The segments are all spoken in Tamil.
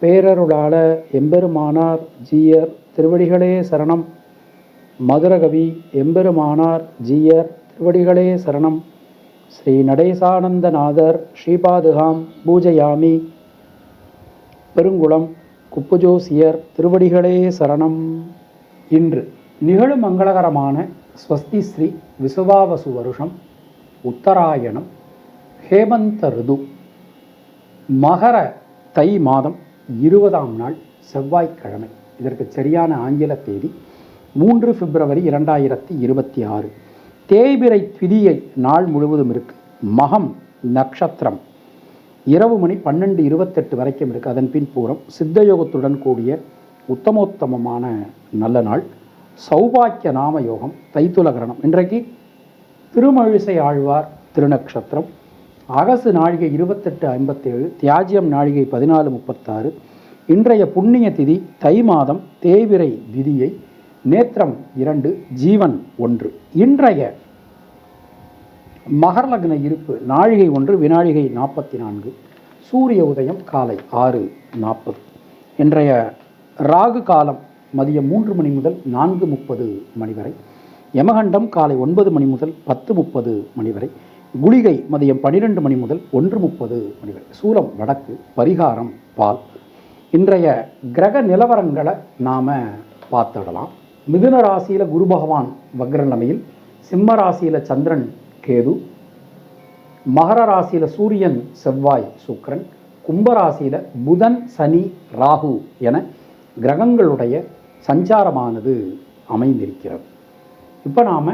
பேரருளாள எம்பெருமானார் ஜீயர் திருவடிகளே சரணம். மதுரகவி எம்பெருமானார் ஜீயர் திருவடிகளே சரணம். ஸ்ரீ நடேசானந்தநாதர் ஸ்ரீபாதுகாம் பூஜயாமி. பெருங்குளம் குப்புஜோசியர் திருவடிகளே சரணம். இன்று நிகழும் மங்களகரமான ஸ்வஸ்தி ஸ்ரீ விசுவாவசு வருஷம் உத்தராயணம் ஹேமந்த ரிது மகர தை மாதம் இருபதாம் நாள் செவ்வாய்க்கிழமை. இதற்கு சரியான ஆங்கில தேதி மூன்று பிப்ரவரி இரண்டாயிரத்தி இருபத்தி ஆறு. தேய்பிரை திதியை நாள் முழுவதும் இருக்கு. மகம் நட்சத்திரம். இரவு மணி பன்னெண்டு இருபத்தெட்டு வரைக்கும் இருக்கு. அதன் பின் பூரம். சித்தயோகத்துடன் கூடிய உத்தமோத்தமமான நல்ல நாள். சௌபாக்கிய நாம யோகம் தைத்துலகரணம் இன்றைக்கு திருமழிசை ஆழ்வார் திருநக்ஷத்திரம். அகசு நாழிகை இருபத்தெட்டு ஐம்பத்தேழு தியாஜியம் நாழிகை பதினாலு முப்பத்தாறு இன்றைய புண்ணிய திதி தை மாதம் தேவிரை திதியை நேத்திரம் இரண்டு ஜீவன் ஒன்று. இன்றைய மகர லக்ன இருப்பு நாழிகை ஒன்று வினாழிகை நாற்பத்தி நான்கு சூரிய உதயம் காலை ஆறு நாற்பது. இன்றைய ராகு காலம் மதியம் மூன்று மணி முதல் நான்கு முப்பது மணி வரை. யமகண்டம் காலை ஒன்பது மணி முதல் பத்து முப்பது மணி வரை. குளிகை மதியம் பன்னிரெண்டு மணி முதல் ஒன்று முப்பது மணி வரை. சூலம் வடக்கு பரிகாரம் பால். இன்றைய கிரக நிலவரங்களை நாம் பார்த்துடலாம். மிதுன ராசியில் குரு பகவான் வக்ர நிலைமையில் சிம்ம ராசியில் சந்திரன் கேது. மகர ராசியில் சூரியன் செவ்வாய் சுக்கிரன். கும்பராசியில் புதன் சனி ராகு என கிரகங்களுடைய சஞ்சாரமானது அமைந்திருக்கிறது. இப்போ நாம்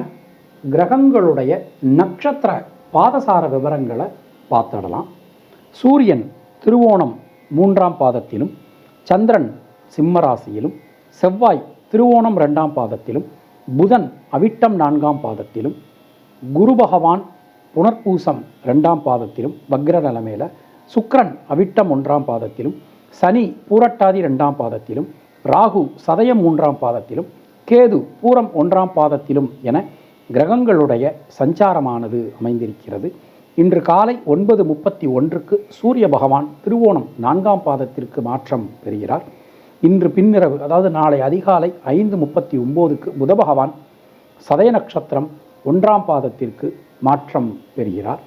கிரகங்களுடைய நட்சத்திர பாதசார விவரங்களை பார்த்துடலாம். சூரியன் திருவோணம் மூன்றாம் பாதத்திலும் சந்திரன் சிம்மராசியிலும் செவ்வாய் திருவோணம் ரெண்டாம் பாதத்திலும் புதன் அவிட்டம் நான்காம் பாதத்திலும் குரு பகவான் புனர்பூசம் ரெண்டாம் பாதத்திலும் வக்ர நிலமேல சுக்ரன் அவிட்டம் ஒன்றாம் பாதத்திலும் சனி பூரட்டாதி ரெண்டாம் பாதத்திலும் ராகு சதயம் மூன்றாம் பாதத்திலும் கேது பூரம் ஒன்றாம் பாதத்திலும் என கிரகங்களுடைய சஞ்சாரமானது அமைந்திருக்கிறது. இன்று காலை ஒன்பது முப்பத்தி ஒன்றுக்கு சூரிய பகவான் திருவோணம் நான்காம் பாதத்திற்கு மாற்றம் பெறுகிறார். இன்று பின்னிரவு அதாவது நாளை அதிகாலை ஐந்து முப்பத்தி ஒம்போதுக்கு புத பகவான் சதய நட்சத்திரம் ஒன்றாம் பாதத்திற்கு மாற்றம் பெறுகிறார்.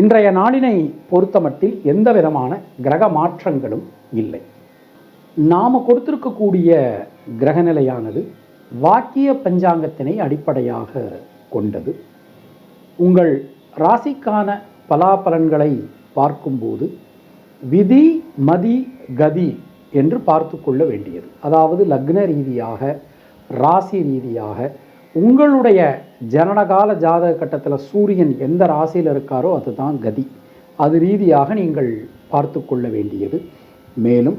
இன்றைய நாளினை பொறுத்தமட்டில் எந்த விதமான கிரக மாற்றங்களும் இல்லை. நாம் கொடுத்திருக்கக்கூடிய கிரகநிலையானது வாக்கிய பஞ்சாங்கத்தினை அடிப்படையாக கொண்டது. உங்கள் ராசிக்கான பலாபலன்களை பார்க்கும்போது விதி மதி கதி என்று பார்த்து கொள்ள வேண்டியது. அதாவது லக்ன ரீதியாக ராசி ரீதியாக உங்களுடைய ஜனனகால ஜாதக கட்டத்தில் சூரியன் எந்த ராசியில் இருக்காரோ அதுதான் கதி. அது ரீதியாக நீங்கள் பார்த்து கொள்ள வேண்டியது. மேலும்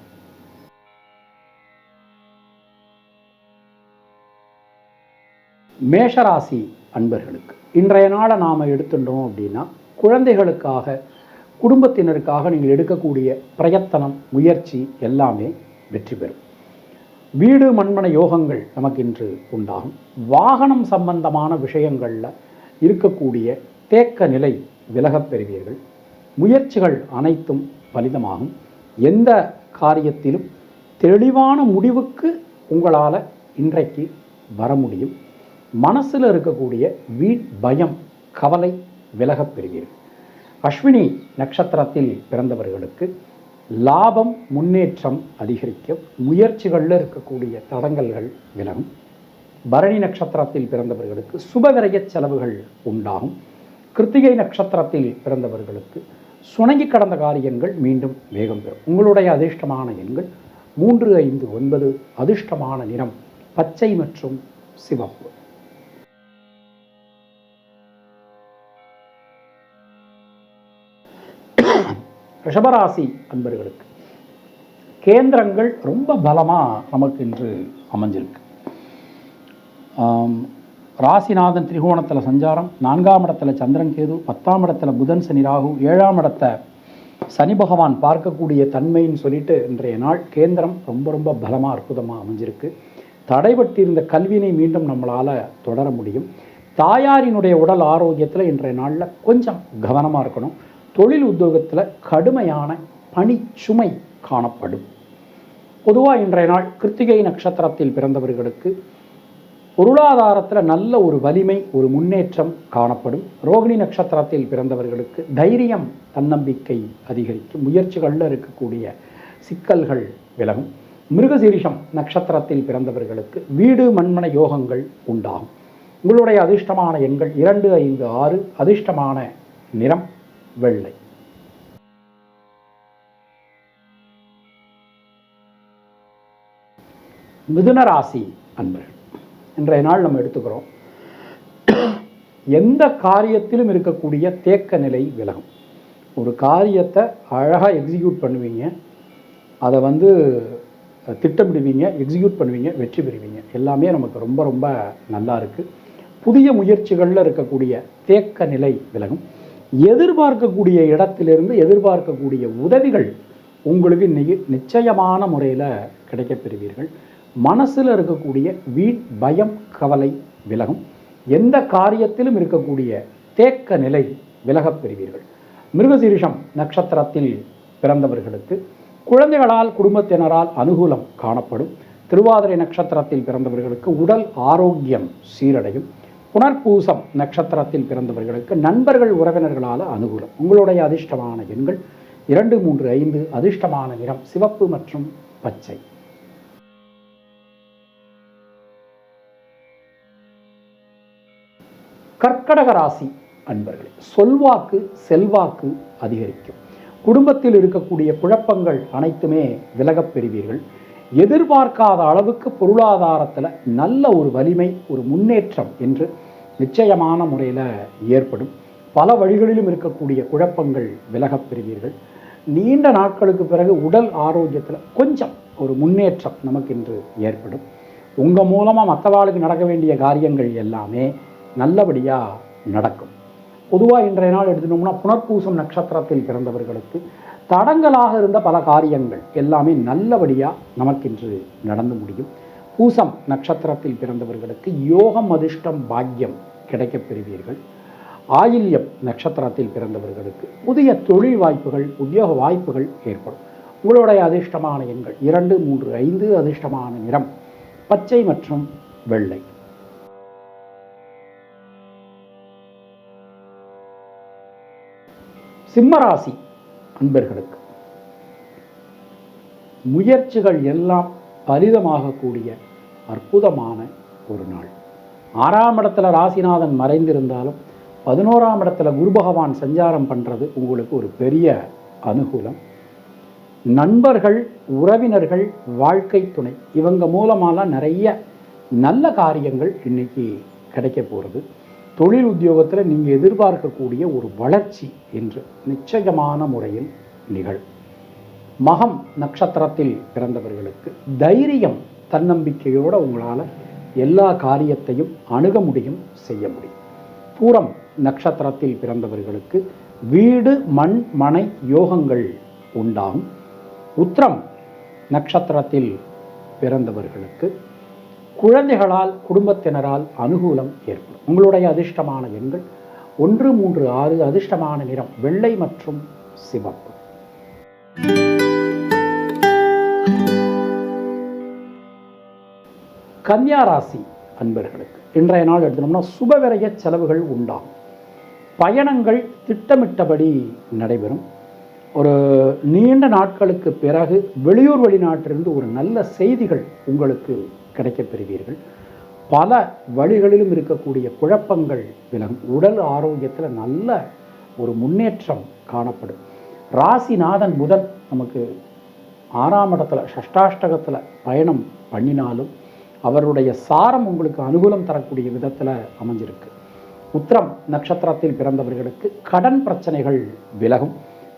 மேஷராசி அன்பர்களுக்கு. இன்றைய நாளை நாம் எடுத்துட்டோம் அப்படின்னா குழந்தைகளுக்காக குடும்பத்தினருக்காக நீங்கள் எடுக்கக்கூடிய பிரயத்தனம் முயற்சி எல்லாமே வெற்றி பெறும். வீடு மண்மன யோகங்கள் நமக்கு இன்று உண்டாகும். வாகனம் சம்பந்தமான விஷயங்களில் இருக்கக்கூடிய தேக்க நிலை விலகப் பெறுவீர்கள். முயற்சிகள் அனைத்தும் பலிதமாகும். எந்த காரியத்திலும் தெளிவான முடிவுக்கு உங்களால் இன்றைக்கு வர முடியும். மனசில் இருக்கக்கூடிய வீண் பயம் கவலை விலகப் பெறுவீர்கள் அஸ்வினி நட்சத்திரத்தில் பிறந்தவர்களுக்கு லாபம் முன்னேற்றம் அதிகரிக்க முயற்சிகளில் இருக்கக்கூடிய தடங்கல்கள் விலகும். பரணி நட்சத்திரத்தில் பிறந்தவர்களுக்கு சுபவிரய செலவுகள் உண்டாகும். கிருத்திகை நட்சத்திரத்தில் பிறந்தவர்களுக்கு சுணங்கி கடந்த காரியங்கள் மீண்டும் வேகம் பெறும். உங்களுடைய அதிர்ஷ்டமான எண்கள் மூன்று ஐந்து ஒன்பது அதிர்ஷ்டமான நிறம் பச்சை மற்றும் சிவப்பு. ரிஷபராசி அன்பர்களுக்கு கேந்திரங்கள் ரொம்ப பலமாக நமக்கு இன்று அமைஞ்சிருக்கு. ராசிநாதன் திரிகோணத்தில் சஞ்சாரம் நான்காம் இடத்துல சந்திரன் கேது பத்தாம் இடத்துல புதன் சனி ராகு ஏழாம் இடத்த சனி பகவான் பார்க்கக்கூடிய தன்மைன்னு சொல்லிட்டு இன்றைய நாள் கேந்திரம் ரொம்ப ரொம்ப பலமாக அற்புதமாக அமைஞ்சிருக்கு. தடைபட்டிருந்த கல்வியினை மீண்டும் நம்மளால் தொடர முடியும். தாயாரினுடைய உடல் ஆரோக்கியத்தில் இன்றைய நாளில் கொஞ்சம் கவனமாக இருக்கணும். தொழில் உத்தியோகத்தில் கடுமையான பணிச்சுமை காணப்படும். பொதுவாக இன்றைய நாள் கிருத்திகை நட்சத்திரத்தில் பிறந்தவர்களுக்கு பொருளாதாரத்தில் நல்ல ஒரு வலிமை ஒரு முன்னேற்றம் காணப்படும். ரோகிணி நட்சத்திரத்தில் பிறந்தவர்களுக்கு தைரியம் தன்னம்பிக்கை அதிகரிக்கும். முயற்சிகளில் இருக்கக்கூடிய சிக்கல்கள் விலகும். மிருகசீரிஷம் நட்சத்திரத்தில் பிறந்தவர்களுக்கு வீடு மண்மன யோகங்கள் உண்டாகும். உங்களுடைய அதிர்ஷ்டமான எண்கள் இரண்டு ஐந்து ஆறு அதிர்ஷ்டமான நிறம் வெள்ளை. மிதுன ராசி அன்பர்கள் இன்றைய நாள் நம்ம எடுத்துக்கிறோம். எந்த காரியத்திலும் இருக்கக்கூடிய தேக்க நிலை விலகும். ஒரு காரியத்தை அழகாக எக்ஸிக்யூட் பண்ணுவீங்க. அதை வந்து திட்டமிடுவீங்க எக்ஸிக்யூட் பண்ணுவீங்க வெற்றி பெறுவீங்க. எல்லாமே நமக்கு ரொம்ப ரொம்ப நல்லா இருக்குது புதிய முயற்சிகளில் இருக்கக்கூடிய தேக்க நிலை விலகும். எதிர்பார்க்கக்கூடிய இடத்திலிருந்து எதிர்பார்க்கக்கூடிய உதவிகள் உங்களுக்கு நி நிச்சயமான முறையில் கிடைக்கப் பெறுவீர்கள் மனசில் இருக்கக்கூடிய வீண் பயம் கவலை விலகும். எந்த காரியத்திலும் இருக்கக்கூடிய தேக்க நிலை விலகப் பெறுவீர்கள் மிருகசீரிஷம் நட்சத்திரத்தில் பிறந்தவர்களுக்கு குழந்தைகளால் குடும்பத்தினரால் அனுகூலம் காணப்படும். திருவாதிரை நட்சத்திரத்தில் பிறந்தவர்களுக்கு உடல் ஆரோக்கியம் சீரடையும். புனர்பூசம் நட்சத்திரத்தில் பிறந்தவர்களுக்கு நண்பர்கள் உறவினர்களால் அனுகூலம். உங்களுடைய அதிர்ஷ்டமான எண்கள் இரண்டு மூன்று ஐந்து அதிர்ஷ்டமான நிறம் சிவப்பு மற்றும் பச்சை. கர்க்கடக ராசி அன்பர்களே சொல்வாக்கு செல்வாக்கு அதிகரிக்கும். குடும்பத்தில் இருக்கக்கூடிய குழப்பங்கள் அனைத்துமே விலகப் பெறுவீர்கள். எதிர்பார்க்காத அளவுக்கு பொருளாதாரத்தில் நல்ல ஒரு வலிமை ஒரு முன்னேற்றம் என்று நிச்சயமான முறையில் ஏற்படும். பல வழிகளிலும் இருக்கக்கூடிய குழப்பங்கள் விலகப் பெறுவீர்கள். நீண்ட நாட்களுக்கு பிறகு உடல் ஆரோக்கியத்தில் கொஞ்சம் ஒரு முன்னேற்றம் நமக்கு இன்று ஏற்படும். உங்கள் மூலமாக மற்றவாளுக்கு நடக்க வேண்டிய காரியங்கள் எல்லாமே நல்லபடியாக நடக்கும். பொதுவாக இன்றைய நாள் எடுத்துட்டோம்னா புனர்பூசம் நட்சத்திரத்தில் பிறந்தவர்களுக்கு தடங்கலாக இருந்த பல காரியங்கள் எல்லாமே நல்லபடியாக நமக்கின்று நடந்து முடியும். பூசம் நட்சத்திரத்தில் பிறந்தவர்களுக்கு யோகம் அதிர்ஷ்டம் பாக்கியம் கிடைக்கப் பெறுவீர்கள். ஆயில்யம் நட்சத்திரத்தில் பிறந்தவர்களுக்கு புதிய தொழில் வாய்ப்புகள் உத்தியோக வாய்ப்புகள் ஏற்படும். உங்களுடைய அதிர்ஷ்டமான எண்கள் இரண்டு மூன்று ஐந்து அதிர்ஷ்டமான நிறம் பச்சை மற்றும் வெள்ளை. சிம்மராசி அன்பர்களுக்கு. முயற்சிகள் எல்லாம் பலிதமாகக்கூடிய அற்புதமான ஒரு நாள். ஆறாம் இடத்துல ராசிநாதன் மறைந்திருந்தாலும் பதினோராம் இடத்துல குரு பகவான் சஞ்சாரம் பண்ணுறது உங்களுக்கு ஒரு பெரிய அனுகூலம். நண்பர்கள் உறவினர்கள் வாழ்க்கை துணை இவங்க மூலமாலாம் நிறைய நல்ல காரியங்கள் இன்னைக்கு கிடைக்க போகிறது தொழில் உத்தியோகத்தில் நீங்கள் எதிர்பார்க்கக்கூடிய ஒரு வளர்ச்சி என்று நிச்சயமான முறையில் நிகழும். மகம் நட்சத்திரத்தில் பிறந்தவர்களுக்கு தைரியம் தன்னம்பிக்கையோடு உங்களால் எல்லா காரியத்தையும் அணுக முடியும் செய்ய முடியும். பூரம் நட்சத்திரத்தில் பிறந்தவர்களுக்கு வீடு மண் மனை யோகங்கள் உண்டாகும். உத்திரம் நட்சத்திரத்தில் பிறந்தவர்களுக்கு குழந்தைகளால் குடும்பத்தினரால் அனுகூலம் ஏற்படும். உங்களுடைய அதிர்ஷ்டமான எண்கள் ஒன்று மூன்று ஆறு அதிர்ஷ்டமான நிறம் வெள்ளை மற்றும் சிவப்பு. கன்னியா ராசி அன்பர்களுக்கு இன்றைய நாள் எடுத்தோம்னா சுபவிரய செலவுகள் உண்டாகும். பயணங்கள் திட்டமிட்டபடி நடைபெறும். ஒரு நீண்ட நாட்களுக்கு பிறகு வெளியூர் வெளிநாட்டிலிருந்து ஒரு நல்ல செய்திகள் உங்களுக்கு கிடைக்கப் பெறுவீர்கள் பல வழிகளிலும் இருக்கக்கூடிய குழப்பங்கள் விலகும். உடல் ஆரோக்கியத்தில் நல்ல ஒரு முன்னேற்றம் காணப்படும். ராசிநாதன் முதல் நமக்கு ஆறாம் இடத்துல ஷஷ்டாஷ்டகத்தில் பயணம் பண்ணினாலும் அவருடைய சாரம் உங்களுக்கு அனுகூலம் தரக்கூடிய விதத்தில் அமைஞ்சிருக்கு. உத்திரம் நட்சத்திரத்தில் பிறந்தவர்களுக்கு கடன் பிரச்சனைகள் விலகும்.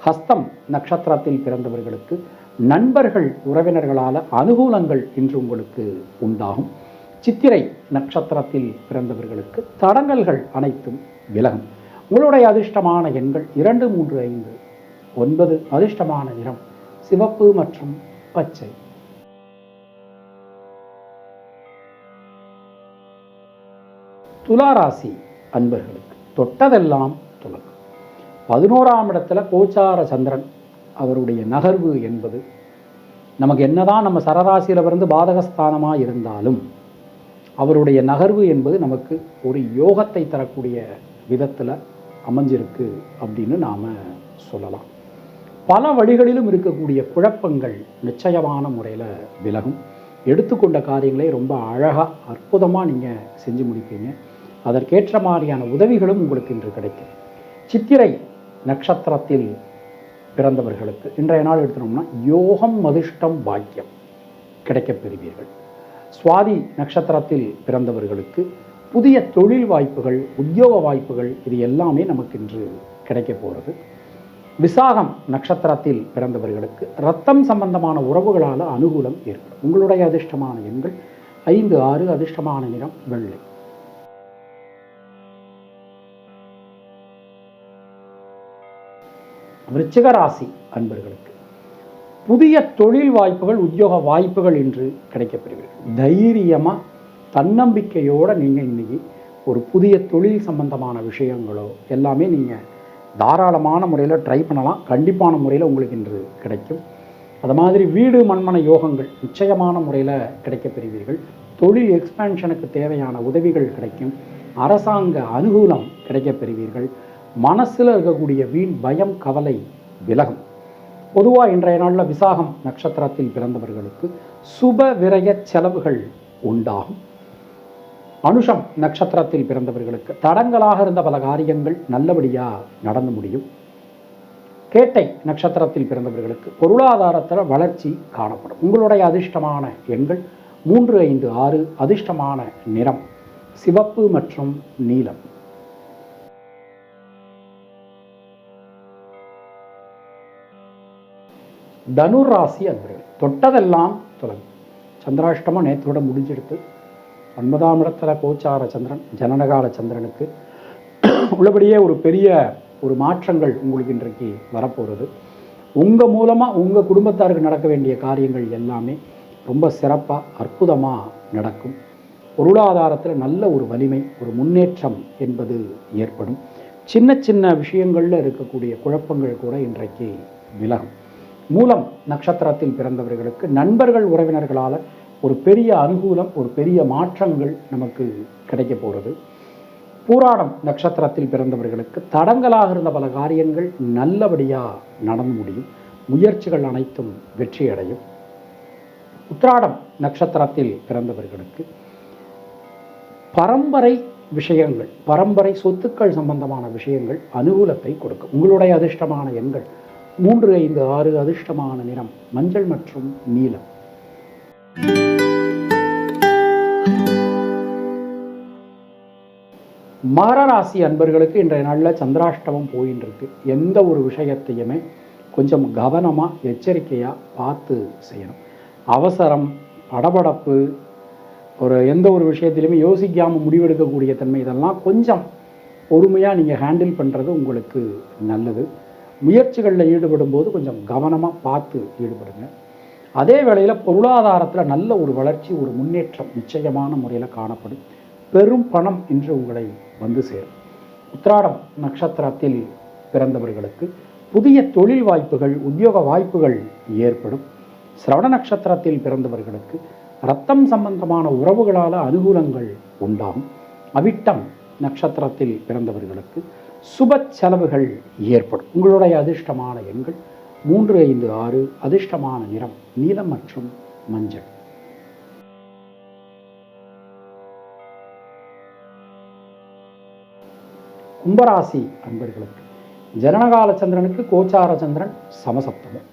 ஹஸ்தம் நட்சத்திரத்தில் பிறந்தவர்களுக்கு நண்பர்கள் உறவினர்களால் அனுகூலங்கள் இன்று உங்களுக்கு உண்டாகும். சித்திரை நட்சத்திரத்தில் பிறந்தவர்களுக்கு தடங்கல்கள் அனைத்தும் விலகும். உங்களுடைய அதிர்ஷ்டமான எண்கள் இரண்டு மூன்று ஐந்து ஒன்பது அதிர்ஷ்டமான நிறம் சிவப்பு மற்றும் பச்சை. துளாராசி அன்பர்களுக்கு தொட்டதெல்லாம் துலகம் பதினோராம் இடத்துல கோச்சார சந்திரன் அவருடைய நகர்வு என்பது நமக்கு என்னதான் நம்ம சரராசியில் பிறந்து பாதகஸ்தானமாக இருந்தாலும் அவருடைய நகர்வு என்பது நமக்கு ஒரு யோகத்தை தரக்கூடிய விதத்தில் அமைஞ்சிருக்கு அப்படின்னு நாம் சொல்லலாம். பல வழிகளிலும் இருக்கக்கூடிய குழப்பங்கள் நிச்சயமான முறையில் விலகும். எடுத்துக்கொண்ட காரியங்களை ரொம்ப அழகாக அற்புதமாக நீங்கள் செஞ்சு முடிப்பீங்க. அதற்கேற்ற மாதிரியான உதவிகளும் உங்களுக்கு இன்று கிடைக்கும். சித்திரை நட்சத்திரத்தில் பிறந்தவர்களுக்கு. இன்றைய நாள் எடுத்துனோம்னா யோகம் மதிஷ்டம் பாக்கியம் கிடைக்கப் பெறுவீர்கள். சுவாதி நட்சத்திரத்தில் பிறந்தவர்களுக்கு புதிய தொழில் வாய்ப்புகள் உத்தியோக வாய்ப்புகள் இது எல்லாமே நமக்கு இன்று கிடைக்க போகிறது விசாகம் நட்சத்திரத்தில் பிறந்தவர்களுக்கு ரத்தம் சம்பந்தமான உறவுகளால் அனுகூலம் ஏற்படும். உங்களுடைய அதிர்ஷ்டமான எண்கள் ஐந்து ஆறு அதிர்ஷ்டமான நிறம் வெள்ளை. விருச்சிக ராசி அன்பர்களுக்கு புதிய தொழில் வாய்ப்புகள் உத்தியோக வாய்ப்புகள் இன்று கிடைக்கப்பெறுவீர்கள் தைரியமாக தன்னம்பிக்கையோடு நீங்கள் இன்றைக்கி ஒரு புதிய தொழில் சம்பந்தமான விஷயங்களோ எல்லாமே நீங்கள் தாராளமான முறையில் ட்ரை பண்ணலாம். கண்டிப்பான முறையில் உங்களுக்கு இன்று கிடைக்கும். அது மாதிரி வீடு மண்மன யோகங்கள் நிச்சயமான முறையில் கிடைக்கப்பெறுவீர்கள். தொழில் எக்ஸ்பேன்ஷனுக்கு தேவையான உதவிகள் கிடைக்கும். அரசாங்க அனுகூலம் கிடைக்கப்பெறுவீர்கள். மனசில் இருக்கக்கூடிய வீண் பயம் கவலை விலகும். பொதுவாக இன்றைய நாளில் விசாகம் நட்சத்திரத்தில் பிறந்தவர்களுக்கு சுப விரய செலவுகள் உண்டாகும். அனுஷம் நட்சத்திரத்தில் பிறந்தவர்களுக்கு தடங்களாக இருந்த பல காரியங்கள் நல்லபடியாக நடந்து முடியும். கேட்டை நட்சத்திரத்தில் பிறந்தவர்களுக்கு பொருளாதாரத்தில் வளர்ச்சி காணப்படும். உங்களுடைய அதிர்ஷ்டமான எண்கள் மூன்று ஐந்து ஆறு அதிர்ஷ்டமான நிறம் சிவப்பு மற்றும் நீலம். தனுர் ராசி அன்பர்கள் தொட்டதெல்லாம் தொடங்கும் சந்திராஷ்டமம் நேற்றோட முடிஞ்செடுத்து ஒன்பதாம் இடத்துல கோச்சார சந்திரன் ஜனனகால சந்திரனுக்கு உள்ளபடியே ஒரு பெரிய ஒரு மாற்றங்கள் உங்களுக்கு இன்றைக்கு வரப்போகிறது உங்கள் மூலமாக உங்கள் குடும்பத்தாருக்கு நடக்க வேண்டிய காரியங்கள் எல்லாமே ரொம்ப சிறப்பாக அற்புதமாக நடக்கும். பொருளாதாரத்தில் நல்ல ஒரு வலிமை ஒரு முன்னேற்றம் என்பது ஏற்படும். சின்ன சின்ன விஷயங்களில் இருக்கக்கூடிய குழப்பங்கள் கூட இன்றைக்கு விலகும். மூலம் நட்சத்திரத்தில் பிறந்தவர்களுக்கு நண்பர்கள் உறவினர்களால் ஒரு பெரிய அனுகூலம் ஒரு பெரிய மாற்றங்கள் நமக்கு கிடைக்க போகிறது பூராடம் நட்சத்திரத்தில் பிறந்தவர்களுக்கு தடங்களாக இருந்த பல காரியங்கள் நல்லபடியாக நடந்து முடியும். முயற்சிகள் அனைத்தும் வெற்றியடையும் உத்ராடம் நட்சத்திரத்தில் பிறந்தவர்களுக்கு பரம்பரை விஷயங்கள் பரம்பரை சொத்துக்கள் சம்பந்தமான விஷயங்கள் அனுகூலத்தை கொடுக்கும். உங்களுடைய அதிர்ஷ்டமான எண்கள் மூன்று ஐந்து ஆறு அதிர்ஷ்டமான நிறம் மஞ்சள் மற்றும் நீலம். மகராசி அன்பர்களுக்கு இன்றைய நாளில் சந்திராஷ்டமம் போயின்னு இருக்கு எந்த ஒரு விஷயத்தையுமே கொஞ்சம் கவனமாக எச்சரிக்கையாக பார்த்து செய்யணும். அவசரம் படபடப்பு ஒரு எந்த ஒரு விஷயத்திலுமே யோசிக்காமல் முடிவெடுக்கக்கூடிய தன்மை இதெல்லாம் கொஞ்சம் பொறுமையாக நீங்கள் ஹேண்டில் பண்ணுறது உங்களுக்கு நல்லது. முயற்சிகளில் ஈடுபடும் போது கொஞ்சம் கவனமாக பார்த்து ஈடுபடுங்க. அதே வேளையில் பொருளாதாரத்தில் நல்ல ஒரு வளர்ச்சி ஒரு முன்னேற்றம் நிச்சயமான முறையில் காணப்படும். பெரும் பணம் இன்று உங்களை வந்து சேரும். உத்திராடம் நட்சத்திரத்தில் பிறந்தவர்களுக்கு புதிய தொழில் வாய்ப்புகள் உத்தியோக வாய்ப்புகள் ஏற்படும். சிரவண நட்சத்திரத்தில் பிறந்தவர்களுக்கு ரத்தம் சம்பந்தமான உறவுகளால் அனுகூலங்கள் உண்டாகும். அவிட்டம் நட்சத்திரத்தில் பிறந்தவர்களுக்கு சுப செலவுகள் ஏற்படும். உங்களுடைய அதிர்ஷ்டமான எண்கள் மூன்று ஐந்து ஆறு அதிர்ஷ்டமான நிறம் நீலம் மற்றும் மஞ்சள். கும்பராசி அன்பர்களுக்கு ஜனனகால சந்திரனுக்கு கோச்சார சந்திரன் சமசப்தமம்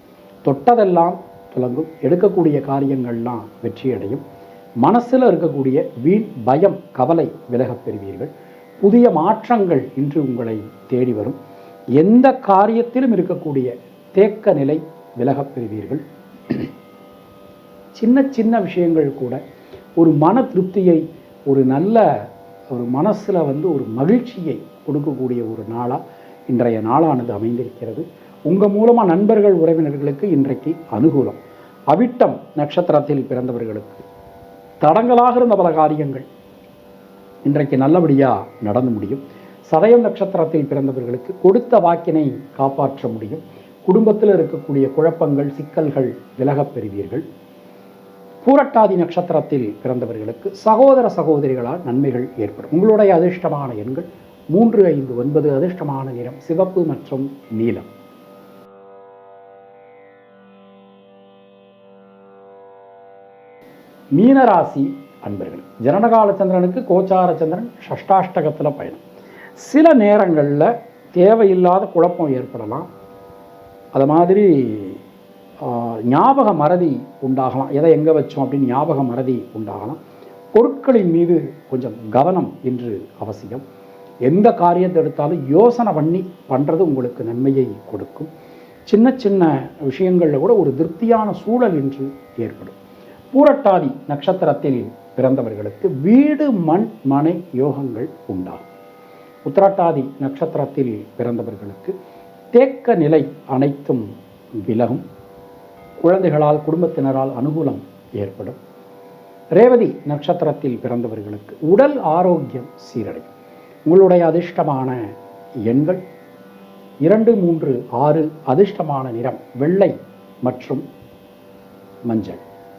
தொட்டதெல்லாம் துலங்கும். எடுக்கக்கூடிய காரியங்கள்லாம் வெற்றியடையும். மனசில் இருக்கக்கூடிய வீண் பயம் கவலை விலகப் பெறுவீர்கள். புதிய மாற்றங்கள் இன்று உங்களை தேடி வரும். எந்த காரியத்திலும் இருக்கக்கூடிய தேக்க நிலை விலகப் பெறுவீர்கள். சின்ன சின்ன விஷயங்கள் கூட ஒரு மன திருப்தியை ஒரு நல்ல ஒரு மனசில் வந்து ஒரு மகிழ்ச்சியை கொடுக்கக்கூடிய ஒரு நாளாக இன்றைய நாளானது அமைந்திருக்கிறது. உங்கள் மூலமாக நண்பர்கள் உறவினர்களுக்கு இன்றைக்கு அனுகூலம். அவிட்டம் நட்சத்திரத்தில் பிறந்தவர்களுக்கு. தடங்களாக இருந்த பல காரியங்கள். இன்றைக்கு நல்லபடியாக நடந்து முடியும். சதயம் நட்சத்திரத்தில் பிறந்தவர்களுக்கு கொடுத்த வாக்கினை காப்பாற்ற முடியும். குடும்பத்தில் இருக்கக்கூடிய குழப்பங்கள் சிக்கல்கள் விலகப் பெறுவீர்கள். பூரட்டாதி நட்சத்திரத்தில் பிறந்தவர்களுக்கு சகோதர சகோதரிகளால் நன்மைகள் ஏற்படும். உங்களுடைய அதிர்ஷ்டமான எண்கள் மூன்று ஐந்து ஒன்பது அதிர்ஷ்டமான நிறம் சிவப்பு மற்றும் நீலம். மீனராசி அன்பர்கள். ஜனனகால சந்திரனுக்கு கோச்சார சந்திரன் ஷஷ்டாஷ்டகத்தில் பயணம். சில நேரங்களில் தேவையில்லாத குழப்பம் ஏற்படலாம். அது மாதிரி ஞாபக மறதி உண்டாகலாம். எதை எங்கே வச்சோம் அப்படின்னு ஞாபக மறதி உண்டாகலாம். பொருட்களின் மீது கொஞ்சம் கவனம் இன்று அவசியம். எந்த காரியத்தை எடுத்தாலும் யோசனை பண்ணி பண்ணுறது உங்களுக்கு நன்மையை கொடுக்கும். சின்ன சின்ன விஷயங்களில் கூட ஒரு திருப்தியான சூழல் இன்று ஏற்படும். பூரட்டாதி நட்சத்திரத்தில் பிறந்தவர்களுக்கு வீடு மண் மனை யோகங்கள் உண்டாகும். உத்திராட்டாதி நட்சத்திரத்தில் பிறந்தவர்களுக்கு தேக்க நிலை அனைத்தும் விலகும். குழந்தைகளால் குடும்பத்தினரால் அனுகூலம் ஏற்படும். ரேவதி நட்சத்திரத்தில் பிறந்தவர்களுக்கு உடல் ஆரோக்கியம் சீரடையும். உங்களுடைய அதிர்ஷ்டமான எண்கள் இரண்டு மூன்று ஆறு அதிர்ஷ்டமான நிறம் வெள்ளை மற்றும் மஞ்சள்.